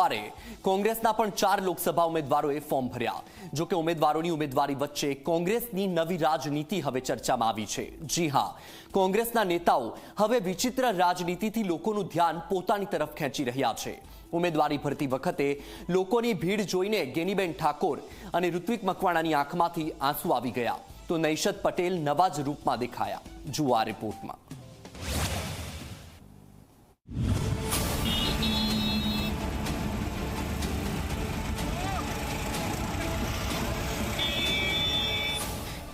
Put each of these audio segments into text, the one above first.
સોમવારે કોંગ્રેસના પણ ચાર લોકસભા ઉમેદવારોએ ફોર્મ ભર્યા. જોકે ઉમેદવારોની ઉમેદવારી વચ્ચે કોંગ્રેસની નવી રાજનીતિ હવે ચર્ચામાં આવી છે. જી હા, કોંગ્રેસના નેતાઓ હવે વિચિત્ર રાજનીતિથી લોકોનું ધ્યાન પોતાની તરફ ખેંચી રહ્યા છે. ઉમેદવારી ભરતી વખતે લોકોની ભીડ જોઈને ગેનીબેન ઠાકોર અને ઋત્વિક મકવાણાની આંખમાંથી આંસુ આવી ગયા. તો નૈશદ પટેલ નવા જ રૂપમાં દેખાયા. જુઓ આ રિપોર્ટમાં.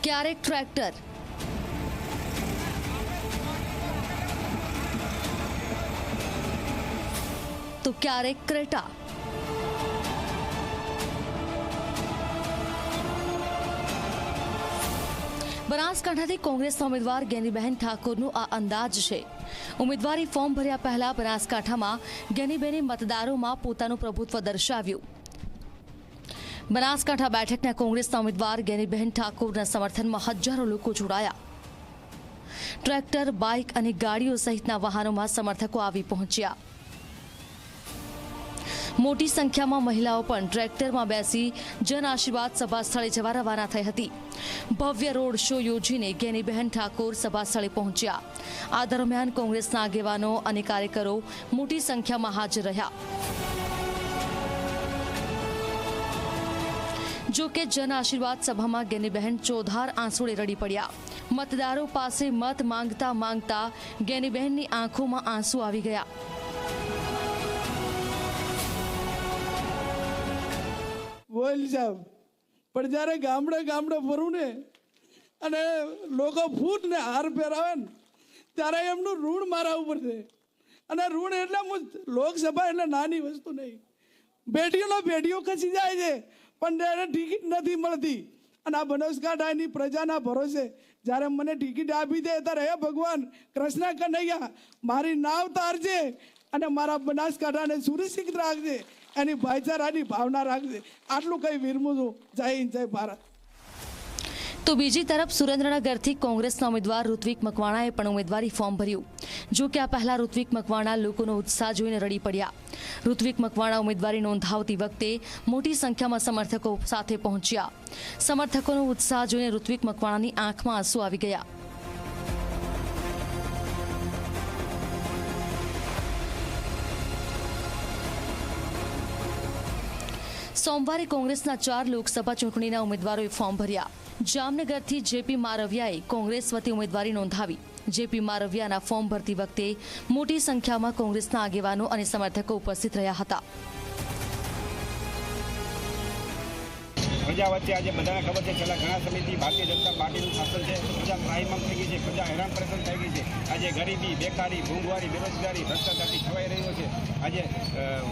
ક્યારેક ટ્રેક્ટર. તો ક્યારેક ક્રેટા. બનાસકાંઠાથી કોંગ્રેસના ઉમેદવાર ગેનીબહેન ઠાકોરનું આ અંદાજ છે. ઉમેદવારી ફોર્મ ભર્યા પહેલા બનાસકાંઠામાં ગેનીબેને મતદારોમાં પોતાનું પ્રભુત્વ દર્શાવ્યું. બનાસકાંઠા બેઠકના કોંગ્રેસના ઉમેદવાર ગેનીબહેન ઠાકોરના સમર્થનમાં હજારો લોકો જોડાયા. ટ્રેક્ટર, બાઇક અને ગાડીઓ સહિતના વાહનોમાં સમર્થકો આવી પહોંચ્યા. મોટી સંખ્યામાં મહિલાઓ પણ ટ્રેક્ટરમાં બેસી જન આશીર્વાદ સભા સ્થળે જવા રવાના થઈ હતી. ભવ્ય રોડ શો યોજીને ગેનીબહેન ઠાકોર સભા સ્થળે પહોંચ્યા. આ દરમિયાન કોંગ્રેસના આગેવાનો અને કાર્યકરો મોટી સંખ્યામાં હાજર રહ્યા. જો કે જન આશીર્વાદ સભામાં ગેનીબહેન ચોધાર આંસુડે રડી પડ્યા. મતદારો પાસે મત માંગતા માંગતા ગેનીબહેનની આંખોમાં આંસુ આવી ગયા. બોલ સાહેબ, પણ જ્યારે ગામડે ગામડે ફરું ને, અને લોકો ફૂટ ને હાર પહેરાવે ને, ત્યારે એમનું ઋણ મારા ઉપર છે. અને ઋણ એટલે લોકસભા એટલે નાની વસ્તુ નહીં. બેટીઓનો બેટીઓ ખસી જાય છે. પણ એને ટિકિટ નથી મળતી. અને આ બનાસકાંઠાની પ્રજાના ભરોસે જ્યારે મને ટિકિટ આપી દે ત્યારે હે ભગવાન, કૃષ્ણ કનૈયા, મારી નાવ તારજે અને મારા બનાસકાંઠાને સુરક્ષિત રાખજે, એની ભાઈચારાની ભાવના રાખજે. આટલું કંઈ વિરમું છું. જય હિન્દ, જય ભારત. તો બીજી તરફ સુરેન્દ્રનગરથી કોંગ્રેસના ઉમેદવાર ઋત્વિક મકવાણાએ પણ ઉમેદવારી ફોર્મ ભર્યું. જો કે આ પહેલા ઋત્વિક મકવાણા લોકોનો ઉત્સાહ જોઈને રડી પડ્યા. ઋત્વિક મકવાણા ઉમેદવારી નોંધાવતી વખતે મોટી સંખ્યામાં સમર્થકો સાથે પહોંચ્યા. સમર્થકોનો ઉત્સાહ જોઈને ઋત્વિક મકવાણાની આંખમાં આંસુ આવી ગયા. સોમવારે કોંગ્રેસના ચાર લોકસભા ચૂંટણીના ઉમેદવારોએ ફોર્મ ભર્યા. જામનગરથી જેપી મારવિયાએ કોંગ્રેસ વતી ઉમેદવારી નોંધાવી. જેપી મારવિયાના ફોર્મ ભરતી વખતે મોટી સંખ્યામાં કોંગ્રેસના આગેવાનો અને સમર્થકો ઉપસ્થિત રહ્યા હતા. પ્રજા વચ્ચે આજે બધાને ખબર છે, છેલ્લા ઘણા સમયથી ભારતીય જનતા પાર્ટીનું શાસન છે. પ્રજા ત્રાહિમામ થઈ ગઈ છે, પ્રજા હેરાન પરેશાન થઈ ગઈ છે. આજે ગરીબી, બેકારી, મોંઘવારી, બેરોજગારી, ભ્રષ્ટાચારથી છવાઈ રહ્યો છે. આજે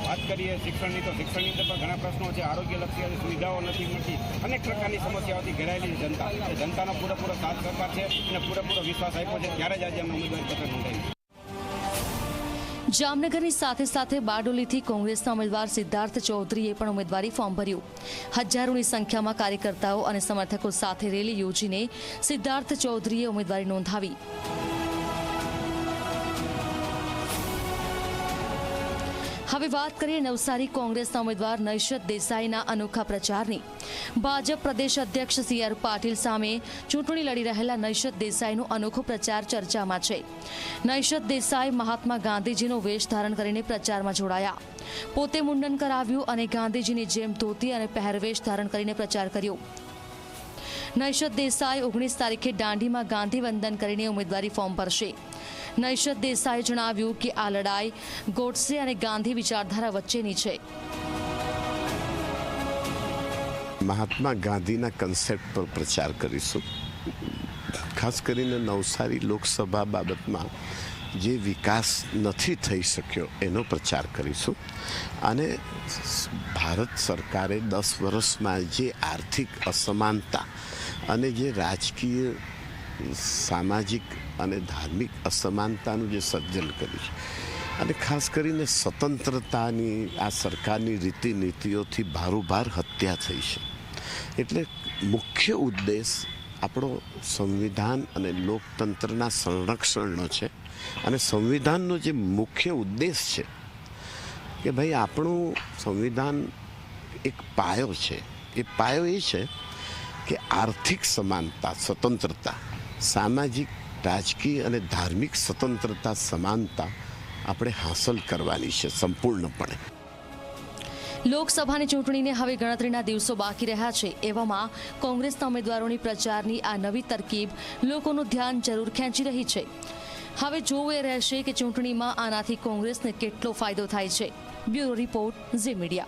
વાત કરીએ શિક્ષણની, તો શિક્ષણની અંદર પણ ઘણા પ્રશ્નો છે. આરોગ્યલક્ષી સુવિધાઓ નથી મળતી. અનેક પ્રકારની સમસ્યાઓથી ઘેરાયેલી જનતા. જનતાનો પૂરેપૂરો સાથ સરકાર છે અને પૂરેપૂરો વિશ્વાસ આપ્યો છે. ત્યારે જ આજે અમે ઉમેદવારી પત્ર નોંધાવી જામનગરની સાથે સાથે બારડોલીથી કોંગ્રેસના ઉમેદવાર સિદ્ધાર્થ ચૌધરીએ પણ ઉમેદવારી ફોર્મ ભર્યું. હજારોની સંખ્યામાં કાર્યકર્તાઓ અને સમર્થકો સાથે રેલી યોજીને સિદ્ધાર્થ ચૌધરીએ ઉમેદવારી નોંધાવી. હવે વાત કરીએ નવસારી કોંગ્રેસના ઉમેદવાર નૈશત દેસાઈના અનોખા પ્રચારની. ભાજપ પ્રદેશ અધ્યક્ષ સી આર પાટીલ સામે ચૂંટણી લડી રહેલા નૈશત દેસાઈનો અનોખો પ્રચાર ચર્ચામાં છે. નૈશત દેસાઈ મહાત્મા ગાંધીજીનો વેશ ધારણ કરીને પ્રચારમાં જોડાયા. પોતે મુંડન કરાવ્યું અને ગાંધીજીની જેમ ધોતી અને પહેરવેશ ધારણ કરીને પ્રચાર કર્યો. નૈશદ દેસાઈ ઓગણીસ તારીખે દાંડીમાં ગાંધી વંદન કરીને ઉમેદવારી ફોર્મ ભરશે. નૈશદ દેસાઈએ જણાવ્યું કે આ લડાઈ ગોડસે અને ગાંધી વિચારધારા વચ્ચેની છે. મહાત્મા ગાંધીના કન્સેપ્ટ પર પ્રચાર કરીશું. ખાસ કરીને નવસારી લોકસભા બાબતમાં જે વિકાસ નથી થઈ શક્યો એનો પ્રચાર કરીશું. અને ભારત સરકારે દસ વર્ષમાં જે આર્થિક અસમાનતા અને જે રાજકીય, સામાજિક અને ધાર્મિક અસમાનતાનું જે સર્જન કર્યું છે. અને ખાસ કરીને સ્વતંત્રતાની, આ સરકારની રીતિ નીતિઓથી ભારોભાર હત્યા થઈ છે. એટલે મુખ્ય ઉદ્દેશ આપણો સંવિધાન અને લોકતંત્રના સંરક્ષણનો છે. અને સંવિધાનનો જે મુખ્ય ઉદ્દેશ છે કે ભાઈ આપણું સંવિધાન એક પાયો છે. એ પાયો એ છે કે આર્થિક સમાનતા, સ્વતંત્રતા, સામાજિક, રાજકીય અને ધાર્મિક સ્વતંત્રતા, સમાનતા આપણે હાંસલ કરવાની છે સંપૂર્ણપણે. લોકસભાની ચૂંટણીને હવે ગણતરીના દિવસો બાકી રહ્યા છે. એવામાં કોંગ્રેસના ઉમેદવારોની પ્રચારની આ નવી તરકીબ લોકોનું ધ્યાન જરૂર ખેંચી રહી છે. હવે જોવું એ રહેશે કે ચૂંટણીમાં આનાથી કોંગ્રેસને કેટલો ફાયદો થાય છે. Bureau report Zee media.